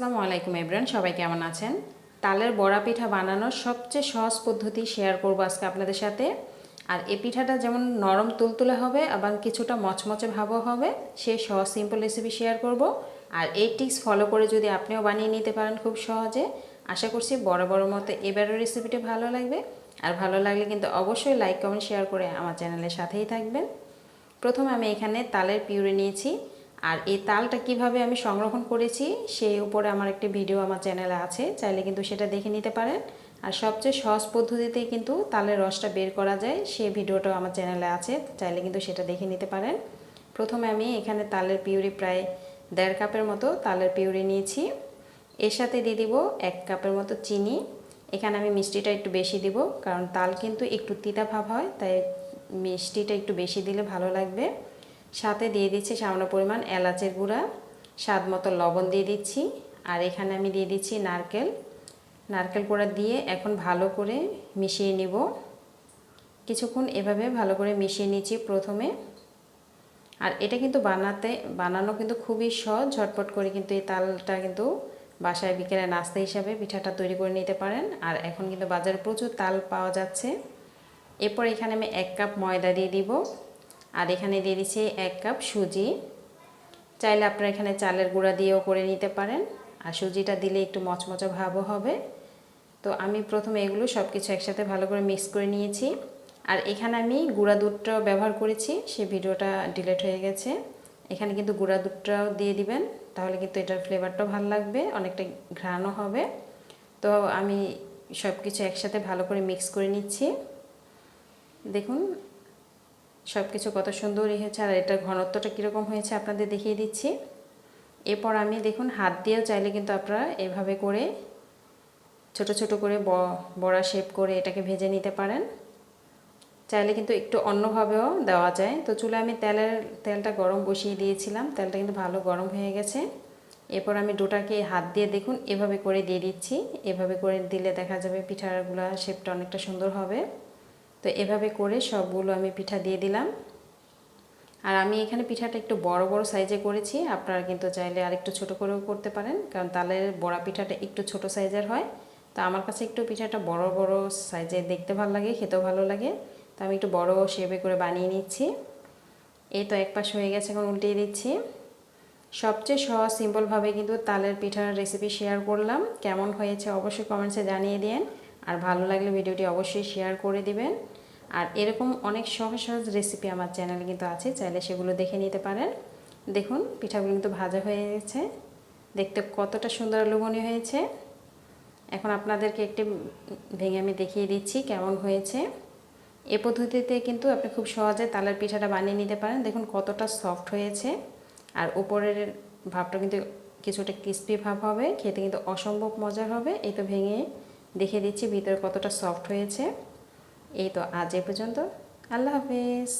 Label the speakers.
Speaker 1: আসসালামু আলাইকুম এব্রান সবাই কেমন আছেন? তালের বড়া পিঠা বানানোর সবচেয়ে সহজ পদ্ধতি শেয়ার করব আজকে আপনাদের সাথে। আর এই পিঠাটা যেমন নরম তুলতুলে হবে, আবার কিছুটা মচমচে ভাবও হবে, সেই সহজ সিম্পল রেসিপি শেয়ার করব। আর এই টিক্স ফলো করে যদি আপনিও বানিয়ে নিতে পারেন খুব সহজে। আশা করছি বড় বড় মতো এবারের রেসিপিটি ভালো লাগবে। আর ভালো লাগলে কিন্তু অবশ্যই লাইক কমেন্ট শেয়ার করে আমার চ্যানেলের সাথেই থাকবেন। প্রথমে আমি এখানে তালের পিউরি নিয়েছি। আর এই তালটা কীভাবে আমি সংরক্ষণ করেছি, সেই উপরে আমার একটি ভিডিও আমার চ্যানেলে আছে, চাইলে কিন্তু সেটা দেখে নিতে পারেন। আর সবচেয়ে সহজ পদ্ধতিতেই কিন্তু তালের রসটা বের করা যায়, সেই ভিডিওটাও আমার চ্যানেলে আছে, চাইলে কিন্তু সেটা দেখে নিতে পারেন। প্রথমে আমি এখানে তালের পিউরি প্রায় দেড় কাপের মতো তালের পিউরি নিয়েছি। এর সাথে দিয়ে দিব এক কাপের মতো চিনি। এখানে আমি মিষ্টিটা একটু বেশি দিব, কারণ তাল কিন্তু একটু তিতা ভাব হয়, তাই মিষ্টিটা একটু বেশি দিলে ভালো লাগবে। সাথে দিয়ে দিচ্ছি সামান্য পরিমাণ এলাচের গুঁড়া, স্বাদ মতো লবণ দিয়ে দিচ্ছি। আর এখানে আমি দিয়ে দিচ্ছি নারকেল। নারকেল গুঁড়া দিয়ে এখন ভালো করে মিশিয়ে নিব। কিছুক্ষণ এভাবে ভালো করে মিশিয়ে নিচ্ছি প্রথমে। আর এটা কিন্তু বানাতে, বানানো কিন্তু খুবই সহজ, ঝটপট করে কিন্তু এই তালটা কিন্তু বাসায় বিকেলে নাস্তা হিসাবে পিঠাটা তৈরি করে নিতে পারেন। আর এখন কিন্তু বাজারে প্রচুর তাল পাওয়া যাচ্ছে। এরপর এখানে আমি এক কাপ ময়দা দিয়ে দিব। আর এখানে দিয়ে দিচ্ছি এক কাপ সুজি। চাইলে আপনারা এখানে চালের গুঁড়া দিয়েও করে নিতে পারেন। আর সুজিটা দিলে একটু মচমচা ভাবও হবে। তো আমি প্রথমে এগুলো সব কিছু একসাথে ভালো করে মিক্স করে নিয়েছি। আর এখানে আমি গুঁড়া দুধটাও ব্যবহার করেছি। সে ভিডিওটা ডিলেট হয়ে গেছে। এখানে কিন্তু গুঁড়া দুধটাও দিয়ে দিবেন। তাহলে কিন্তু এটার ফ্লেভারটাও ভালো লাগবে, অনেকটা ঘ্রাণও হবে। তো আমি সব কিছু একসাথে ভালো করে মিক্স করে নিচ্ছি। দেখুন সব কিছু কত সুন্দর হয়েছে আর এটার ঘনত্বটা কীরকম হয়েছে আপনাদের দেখিয়ে দিচ্ছি। এরপর আমি দেখুন, হাত দিয়েও চাইলে কিন্তু আপনারা এভাবে করে ছোট ছোট করে বড়া শেপ করে এটাকে ভেজে নিতে পারেন। চাইলে কিন্তু একটু অন্যভাবেও দেওয়া যায়। তো চুলে আমি তেলের, তেলটা গরম বসিয়ে দিয়েছিলাম, তেলটা কিন্তু ভালো গরম হয়ে গেছে। এরপর আমি ডোটাকে হাত দিয়ে দেখুন, এভাবে করে দিয়ে দিচ্ছি। এভাবে করে দিলে দেখা যাবে পিঠাগুলা শেপটা অনেকটা সুন্দর হবে। তো এভাবে করে সবগুলো আমি পিঠা দিয়ে দিলাম। আর আমি এখানে পিঠাটা একটু বড় বড় সাইজে করেছি, আপনারা কিন্তু চাইলে আর একটু ছোটো করেও করতে পারেন, কারণ তালের বড়া পিঠাটা একটু ছোট সাইজের হয়। তো আমার কাছে একটু পিঠাটা বড় বড় সাইজে দেখতে ভালো লাগে, খেতেও ভালো লাগে। তো আমি একটু বড় শেপে করে বানিয়ে নিচ্ছি। এই তো এক পাশ হয়ে গেছে, এখন উল্টিয়ে দিচ্ছি। সবচেয়ে সহজ সিম্পলভাবে কিন্তু তালের পিঠার রেসিপি শেয়ার করলাম। কেমন হয়েছে অবশ্যই কমেন্টসে জানিয়ে দিন আর ভালো লাগলে ভিডিওটি অবশ্যই শেয়ার করে দিবেন। আর এরকম অনেক সহজ সহজ রেসিপি আমার চ্যানেলে কিন্তু আছে, চাইলে সেগুলো দেখে নিতে পারেন। দেখুন, পিঠাগুলো কিন্তু ভাজা হয়ে গেছে। দেখতে কতটা সুন্দর লোভনীয় হয়েছে। এখন আপনাদেরকে একটি ভেঙে আমি দেখিয়ে দিচ্ছি কেমন হয়েছে। এ পদ্ধতিতে কিন্তু আপনি খুব সহজে তালের পিঠাটা বানিয়ে নিতে পারেন। দেখুন কতটা সফট হয়েছে। আর উপরের ভাবটা কিন্তু কিছুটা ক্রিস্পি ভাব হবে। খেতে কিন্তু অসম্ভব মজার হবে। এই তো ভেঙে দেখে দিচ্ছি ভিতরে কতটা সফট হয়েছে। এই তো আজ এ পর্যন্ত। আল্লাহ হাফিজ।